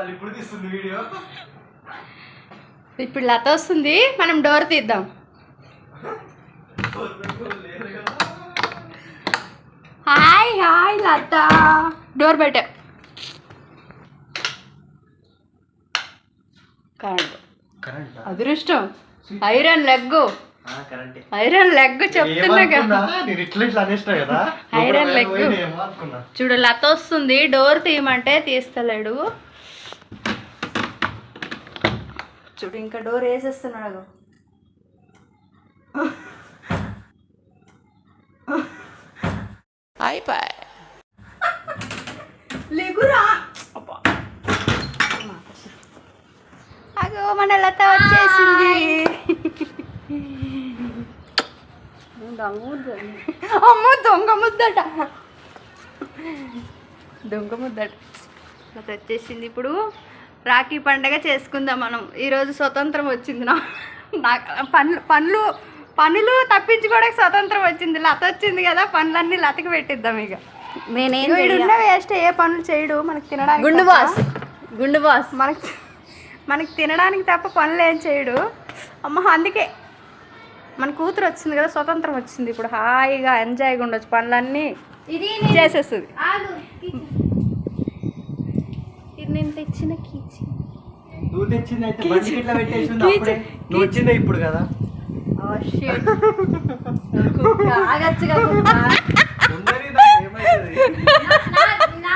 వాళ్ళు ఇప్పుడు తీస్తుంది వీడియో. ఇప్పుడు లత వస్తుంది మనం డోర్ తీద్దాం. Hi hi Latha. డోర్ బయట. కరెంట్. అదృష్టం. Iron leg. కరెంటే. ఐరన్ లెగ్ చెప్తున్నాగా నేను ఇట్లా ఇట్లా అనేసిన కదా? Iron leg. చూడు లత వస్తుంది డోర్ తీయమంటే తీస్తలేడు. చూడు ఇంకా డోర్ వేసేస్తున్నాడు అయిపోయి లేకురా అబ్బా. అగో మన లత వచ్చేసింది. దొంగ అమ్మో దొంగ ముద్దట. దొంగ ముద్దట. లత వచ్చేసింది ఇప్పుడు. రాఖీ పండగ చేసుకుందాం మనం. ఈరోజు స్వతంత్రం వచ్చింది నా నాకు పనులు పనులు పనులు తప్పించుకోవడానికి స్వతంత్రం వచ్చింది. లత వచ్చింది కదా పనులన్నీ లతకి పెట్టిద్దాం ఇక. నేనేం ఉన్న వేస్ట్ ఏ పనులు చేయడు మనకి తినడానికి గుండు. బాస్ గుండు బాస్. మనకి మనకి తినడానికి తప్ప పనులు ఏం చేయడు. అమ్మ అందుకే మన కూతురు వచ్చింది కదా స్వతంత్రం వచ్చింది. ఇప్పుడు హాయిగా ఎంజాయ్గా ఉండొచ్చు. పనులన్నీ ఇది చేసేస్తుంది. నేను తెచ్చిన కీచి. నువ్వు తెచ్చింది అయితే బండికి ఇట్లా పెట్టేసింది అప్పుడే నువ్వు వచ్చిందే ఇప్పుడు కదా?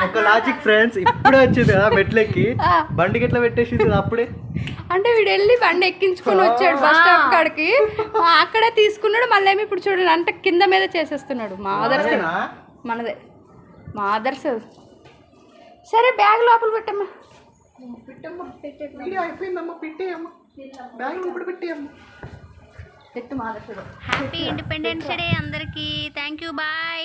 ఒక లాజిక్ ఫ్రెండ్స్ ఇప్పుడే వచ్చింది కదా మెట్లెక్కి. ఆ. బండికి ఇట్లా పెట్టేసింది కదా అప్పుడే? అంటే వీడు వెళ్ళి బండి ఎక్కించుకొని వచ్చాడు బస్ స్టాప్ కాడికి. అక్కడే తీసుకున్నాడు మళ్ళీ ఏమి ఇప్పుడు చూడండి అంటే కింద మీద చేసేస్తున్నాడు. మా ఆదర్శ? మనదే మా ఆదర్శ సరే బ్యాగ్ లోపల పెట్టమ్మా. వీడియో అయిపోయిందమ్మా పెట్టేయమ్మా. బ్యాగ్ ఇప్పుడు పెట్టేయమ్మా. పెట్టు మా ఆదర్శ హ్యాపీ ఇండిపెండెన్స్ డే అందరికీ. Thank you bye